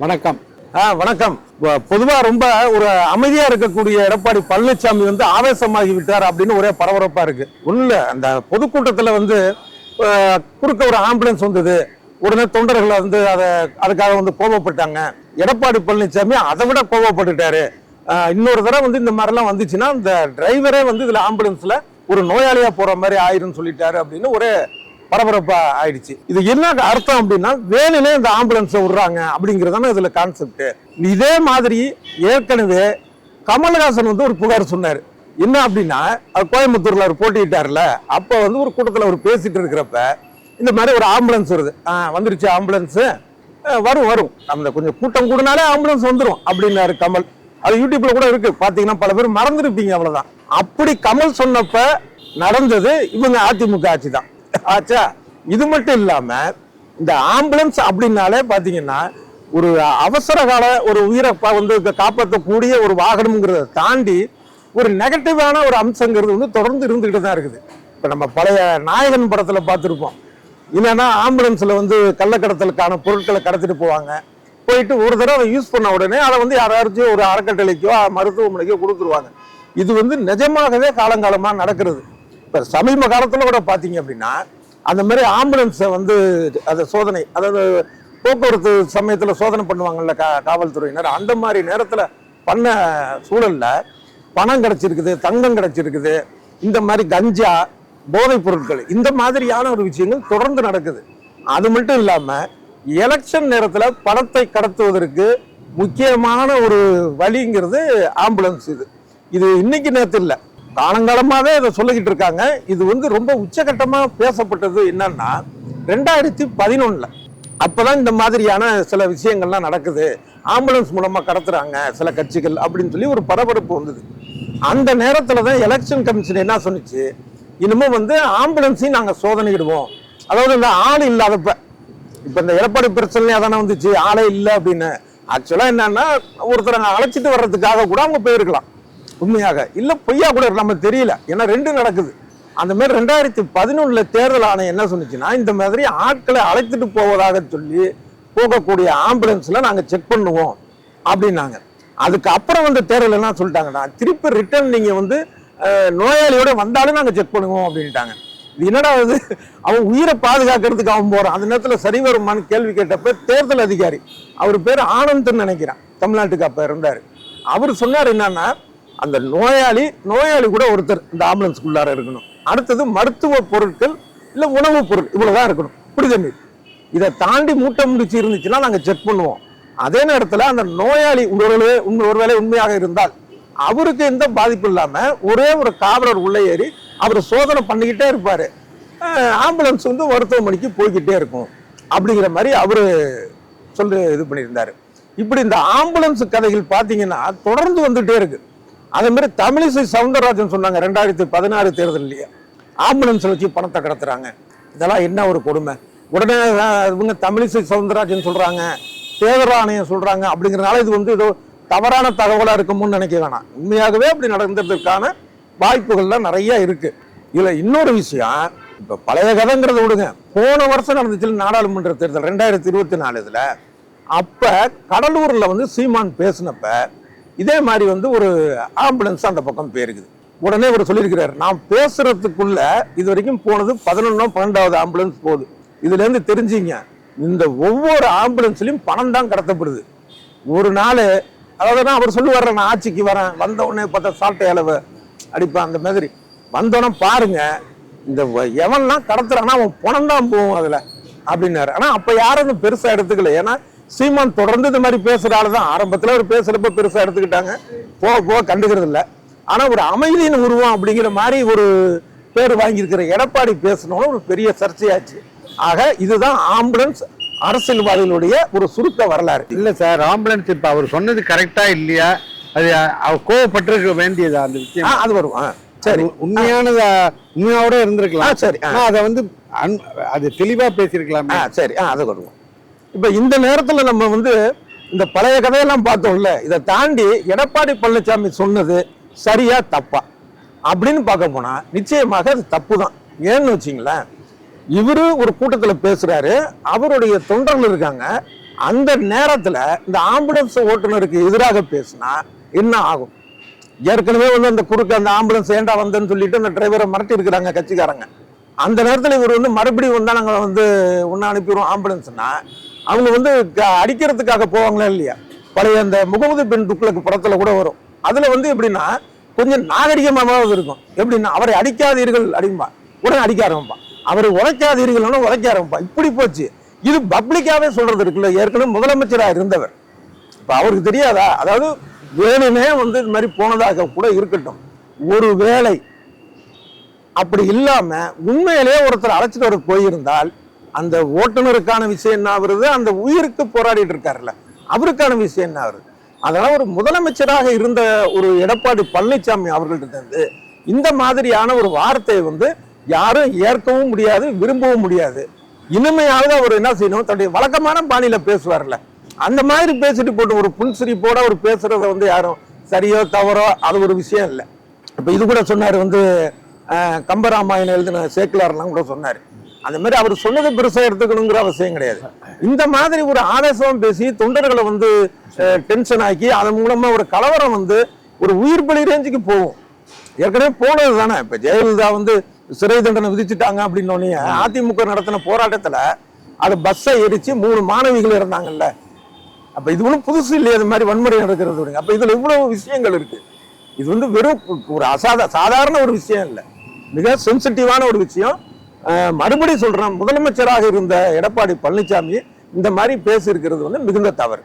வணக்கம். ஆ வணக்கம். பொதுவா ரொம்ப ஒரு அமைதியா இருக்கக்கூடிய எடப்பாடி பழனிசாமி வந்து ஆவேசமாகி விட்டார் அப்படின்னு ஒரே பரபரப்பா இருக்கு. உள்ள அந்த பொதுக்கூட்டத்துல வந்து குறுக்க ஒரு ஆம்புலன்ஸ் வந்தது. உடனே தொண்டர்கள் வந்து அதை அதுக்காக வந்து கோபப்பட்டாங்க. எடப்பாடி பழனிசாமி அதை விட கோபப்பட்டுட்டாரு. இன்னொரு தடவை வந்து இந்த மாதிரிலாம் வந்துச்சுன்னா இந்த டிரைவரே வந்து இதுல ஆம்புலன்ஸ்ல ஒரு நோயாளியா போற மாதிரி ஆயிரும்னு சொல்லிட்டாரு அப்படின்னு ஒரே பரபரப்பா ஆயிடுச்சு. இது என்ன அர்த்தம் அப்படின்னா வேணுனே இந்த ஆம்புலன்ஸை விடுறாங்க அப்படிங்கறதான இதுல கான்செப்ட் இதே மாதிரி ஏற்கனவே கமல்ஹாசன் வந்து ஒரு புகார் சொன்னாரு. என்ன அப்படின்னா கோயம்புத்தூரில் கோயம்புத்தூர்ல அவர் போட்டிட்டார்ல அப்ப வந்து ஒரு கூட்டத்துல அவர் பேசிட்டு இருக்கிறப்ப இந்த மாதிரி ஒரு ஆம்புலன்ஸ் வருது. ஆ, வந்துருச்சு ஆம்புலன்ஸ். வரும் வரும். அந்த கொஞ்சம் கூட்டம் கூடனாலே ஆம்புலன்ஸ் வந்துடும் அப்படின்னாரு கமல். அது யூடியூப்ல கூட இருக்கு. பாத்தீங்கன்னா பல பேர் மறந்துருப்பீங்க அவ்வளவுதான். அப்படி கமல் சொன்னப்ப நடந்தது இவங்க அதிமுக ஆட்சி தான். ஆச்சா இது மட்டும் இல்லாம இந்த ஆம்புலன்ஸ் அப்படின்னாலே பாத்தீங்கன்னா ஒரு அவசர கால ஒரு உயிரை வந்து காப்பாற்றக்கூடிய ஒரு வாகனம்ங்கிறத தாண்டி ஒரு நெகட்டிவான ஒரு அம்சங்கிறது வந்து தொடர்ந்து இருந்துகிட்டு தான் இருக்குது. இப்போ நம்ம பழைய நாயகன் படத்தில் பார்த்துருப்போம். இல்லைன்னா ஆம்புலன்ஸில் வந்து கள்ளக்கடத்தலுக்கான பொருட்களை கடத்திட்டு போவாங்க. போயிட்டு ஒரு தடவை யூஸ் பண்ண உடனே அதை வந்து யாராச்சும் ஒரு அறக்கட்டளைக்கோ மருத்துவமனைக்கோ கொடுத்துருவாங்க. இது வந்து நிஜமாகவே காலங்காலமாக நடக்கிறது. இப்போ சமீப காலத்தில் கூட பார்த்தீங்க அப்படின்னா அந்த மாதிரி ஆம்புலன்ஸை வந்து அதை சோதனை அதாவது போக்குவரத்து சமயத்தில் சோதனை பண்ணுவாங்கள்ல கா காவல்துறையினர் அந்த மாதிரி நேரத்தில் பண்ண சூழலில் பணம் கிடச்சிருக்குது தங்கம் கிடச்சிருக்குது இந்த மாதிரி கஞ்சா போதைப் பொருட்கள் இந்த மாதிரியான ஒரு விஷயங்கள் தொடர்ந்து நடக்குது. அது மட்டும் இல்லாமல் எலெக்ஷன் நேரத்தில் பணத்தை கடத்துவதற்கு முக்கியமான ஒரு வழிங்கிறது ஆம்புலன்ஸ் இது. இது இன்னைக்கு நேரத்தில் இல்லை. காலங்காலமாகவே இதை சொல்லிக்கிட்டு இருக்காங்க. இது வந்து ரொம்ப உச்சகட்டமாக பேசப்பட்டது என்னன்னா ரெண்டாயிரத்தி பதினொன்னில் அப்போ தான் இந்த மாதிரியான சில விஷயங்கள்லாம் நடக்குது. ஆம்புலன்ஸ் மூலமாக கடத்துறாங்க சில கட்சிகள் அப்படின்னு சொல்லி ஒரு பரபரப்பு வந்தது. அந்த நேரத்தில் தான் எலெக்ஷன் கமிஷன் என்ன சொன்னுச்சு? இனிமேல் வந்து ஆம்புலன்ஸையும் நாங்கள் சோதனையிடுவோம். அதாவது இந்த ஆள் இல்லாதப்ப இப்போ இந்த எடப்பாடி பிரச்சனையாக தானே வந்துச்சு ஆளே இல்லை அப்படின்னு. ஆக்சுவலாக என்னன்னா ஒருத்தரை அழைச்சிட்டு வர்றதுக்காக கூட அவங்க போயிருக்கலாம். உண்மையாக இல்லை பொய்யா கூட நம்ம நமக்கு தெரியல. ஏன்னா ரெண்டும் நடக்குது. அந்த மாதிரி ரெண்டாயிரத்தி பதினொன்றில் தேர்தல் ஆணையம் என்ன சொன்னுச்சுன்னா இந்த மாதிரி ஆட்களை அழைத்துட்டு போவதாக சொல்லி போகக்கூடிய ஆம்புலன்ஸில் நாங்கள் செக் பண்ணுவோம் அப்படின்னாங்க. அதுக்கு அப்புறம் வந்து தேர்தல் என்ன சொல்லிட்டாங்கன்னா திருப்பி ரிட்டர்ன் நீங்கள் வந்து நோயாளியோட வந்தாலும் நாங்கள் செக் பண்ணுவோம் அப்படின்ட்டாங்க. இது என்னடா இது? அவன் உயிரை பாதுகாக்கிறதுக்கு அவன் போகிறான் அந்த நேரத்தில் சரி வருமானு கேள்வி கேட்டப்ப தேர்தல் அதிகாரி அவர் பேர் ஆனந்த்னு நினைக்கிறான். தமிழ்நாட்டுக்கு அப்போ இருந்தார். அவர் சொன்னார் என்னன்னா அந்த நோயாளி நோயாளி கூட ஒருத்தர் இந்த ஆம்புலன்ஸ்க்குள்ளார இருக்கணும். அடுத்தது மருத்துவ பொருட்கள் இல்லை உணவுப் பொருள் இவ்வளவுதான் இருக்கணும். புரியுது நீ? இதை தாண்டி மூட்டை முடிச்சு இருந்துச்சுன்னா நாங்கள் செக் பண்ணுவோம். அதே நேரத்தில் அந்த நோயாளி ஒருவேளை உண்மை- ஒருவேளை உண்மையாக இருந்தால் அவருக்கு எந்த பாதிப்பு இல்லாமல் ஒரே ஒரு காவலர் உள்ளே ஏறி அவர் சோதனை பண்ணிக்கிட்டே இருப்பார். ஆம்புலன்ஸ் வந்து மருத்துவமனைக்கு போய்கிட்டே இருக்கும். அப்படிங்கிற மாதிரி அவர் சொல்லி இது பண்ணியிருந்தார். இப்படி இந்த ஆம்புலன்ஸ் கதைகள் பார்த்தீங்கன்னா தொடர்ந்து வந்துகிட்டே இருக்குது அதே மாதிரி தமிழிசை சவுந்தரராஜன் சொன்னாங்க ரெண்டாயிரத்தி பதினாறு தேர்தல்லையே. ஆம்புலன்ஸ் வச்சு பணத்தை கடத்துறாங்க. இதெல்லாம் என்ன ஒரு கொடுமை? உடனே இவங்க தமிழிசை சவுந்தரராஜன் சொல்றாங்க தேர்தல் ஆணையம் சொல்றாங்க அப்படிங்கறதுனால இது வந்து ஏதோ தவறான தகவலாக இருக்கும்னு நினைக்க வேணாம். உண்மையாகவே அப்படி நடந்ததுக்கான வாய்ப்புகள்லாம் நிறைய இருக்கு. இதில் இன்னொரு விஷயம் இப்போ பழைய கதைங்கிறத விடுங்க. போன வருஷம் நடந்துச்சு நாடாளுமன்ற தேர்தல் ரெண்டாயிரத்தி இருபத்தி நாலு இதில் அப்போ கடலூரில் வந்து சீமான் பேசினப்ப இதே மாதிரி வந்து ஒரு ஆம்புலன்ஸ் அந்த பக்கம் போயிருக்குது. உடனே இவர் சொல்லியிருக்கிறார் நான் பேசுறதுக்குள்ள இது வரைக்கும் போனது பதினொன்றாம் பன்னெண்டாவது ஆம்புலன்ஸ் போகுது. இதுலேருந்து தெரிஞ்சிங்க இந்த ஒவ்வொரு ஆம்புலன்ஸ்லையும் பணம் தான் கடத்தப்படுது. ஒரு நாள் அதாவது நான் அவர் சொல்லுவார் நான் ஆட்சிக்கு வரேன் வந்த உடனே பார்த்தா சாட்டை அளவு அடிப்பேன் அந்த மாதிரி. வந்தோடனே பாருங்க இந்த எவன்லாம் கடத்துறானா அவன் பணம் தான் போகும் அதில் அப்படின்னாரு. ஆனால் அப்போ யாரும் பெருசாக எடுத்துக்கல. ஏன்னா சீமான் தொடர்ந்து இந்த மாதிரி ஆளு தான் ஆரம்பத்துல அவர் பேசுறப்ப பெருசா எடுத்துக்கிட்டாங்க. போக போக கண்டுக்கிறது இல்ல. ஆனா ஒரு அமைதியின் உருவம் அப்படிங்கிற மாதிரி ஒரு பேர் வாங்கியிருக்கிற எடப்பாடி பேசணும்னு ஒரு பெரிய சர்ச்சையாச்சு. ஆக இதுதான் ஆம்புலன்ஸ் அரசியல்வாதிகளுடைய ஒரு சுருக்க வரலாறு. இல்ல சார் ஆம்புலன்ஸ் இப்ப அவர் சொன்னது கரெக்டா இல்லையா? அது அவர் கோவப்பட்டிருக்க வேண்டியதா அந்த விஷயம்? அது வரும். சரி. உண்மையானதா உண்மையோட இருந்திருக்கலாம். சரி, அதை வந்து அன்- அது தெளிவா பேசியிருக்கலாமே. சரி. ஆ அதை வருவோம் இப்போ இந்த நேரத்தில் நம்ம வந்து இந்த பழைய கதையெல்லாம் பார்த்தோம்ல இதை தாண்டி எடப்பாடி பழனிசாமி சொன்னது சரியா தப்பா அப்படின்னு பார்க்க போனால் நிச்சயமாக அது தப்பு தான் ஏன்னு வச்சிங்களேன் இவரு ஒரு கூட்டத்தில் பேசுகிறாரு அவருடைய தொண்டர்கள் இருக்காங்க அந்த நேரத்தில் இந்த ஆம்புலன்ஸ் ஓட்டுநருக்கு எதிராக பேசினா என்ன ஆகும்? ஏற்கனவே வந்து அந்த குறுக்க அந்த ஆம்புலன்ஸ் ஏண்டா வந்தேன்னு சொல்லிட்டு அந்த டிரைவரை மிரட்டி இருக்கிறாங்க கட்சிக்காரங்க. அந்த நேரத்தில் இவர் வந்து மறுபடியும் வந்தால் நாங்கள் வந்து ஒன்று அனுப்பிடுவோம் ஆம்புலன்ஸ்னா அவங்க வந்து க- அடிக்கிறதுக்காக போவாங்களா இல்லையா? பழைய அந்த முகமது பின் துக்ளக் படத்துல கூட வரும். அதுல வந்து எப்படின்னா கொஞ்சம் நாகரிகமாவது இருக்கும். எப்படின்னா அவரை அடிக்காதீர்கள் அப்படிம்பா. உடனே அடிக்க ஆரம்பிப்பான். அவரை உரைக்காதீர்கள்னு உரைக்க ஆரம்பிப்பான். இப்படி போச்சு. இது பப்ளிக்காவே சொல்றது இருக்குல்ல. ஏற்கனவே முதலமைச்சரா இருந்தவர். இப்ப அவருக்கு தெரியாதா? அதாவது வேணுமே வந்து இது மாதிரி போனதாக கூட இருக்கட்டும். ஒரு வேலை அப்படி இல்லாம உண்மையிலேயே ஒருத்தர் அழைச்சிட்டு வர போயிருந்தால் அந்த ஓட்டுநருக்கான விஷயம் என்ன வருது அந்த உயிருக்கு போராடிட்டு இருக்காருல்ல. அவருக்கான விஷயம் என்ன வருது அதனால ஒரு முதலமைச்சராக இருந்த ஒரு எடப்பாடி பழனிசாமி அவர்கள்ட்ட இருந்து இந்த மாதிரியான ஒரு வார்த்தையை வந்து யாரும் ஏற்கவும் முடியாது விரும்பவும் முடியாது. இனிமையாவது அவர் என்ன செய்யணும்? தன்னுடைய வழக்கமான பாணியில பேசுவார்ல. அந்த மாதிரி பேசிட்டு போட்டு ஒரு புன்சிரிப்போட அவர் பேசுறத வந்து யாரும் சரியோ தவறோ அது ஒரு விஷயம் இல்லை. இப்ப இது கூட சொன்னார் வந்து கம்பராமாயணம் எழுதின சேக்கிலார்லாம் கூட சொன்னார். அந்த மாதிரி அவர் சொன்னதை பெருசாக எடுத்துக்கணுங்கிற அவசியம் கிடையாது. இந்த மாதிரி ஒரு ஆவேசம் பேசி தொண்டர்களை வந்து டென்ஷன் ஆக்கி அதன் மூலமா ஒரு கலவரம் வந்து ஒரு உயிர் பலி ரேஞ்சுக்கு போகும். ஏற்கனவே போனது தானே. இப்போ ஜெயலலிதா வந்து சிறை தண்டனை விதிச்சுட்டாங்க அப்படின்னோடனே அதிமுக நடத்தின போராட்டத்தில் அது பஸ்ஸை எரிச்சு மூணு மாணவிகள் இருந்தாங்கல்ல அப்போ இது ஒன்றும் புதுசு இல்லையா இது மாதிரி வன்முறை நடக்கிறது விடுங்க. அப்போ இதில் இவ்வளவு விஷயங்கள் இருக்கு. இது வந்து வெறும் ஒரு அசாத சாதாரண ஒரு விஷயம் இல்லை. மிக சென்சிட்டிவான ஒரு விஷயம். மறுபடியும் சொல்றேன் முதலமைச்சராக இருந்த எடப்பாடி பழனிசாமி இந்த மாதிரி பேசியிருக்கிறது வந்து மிகுந்த தவறு.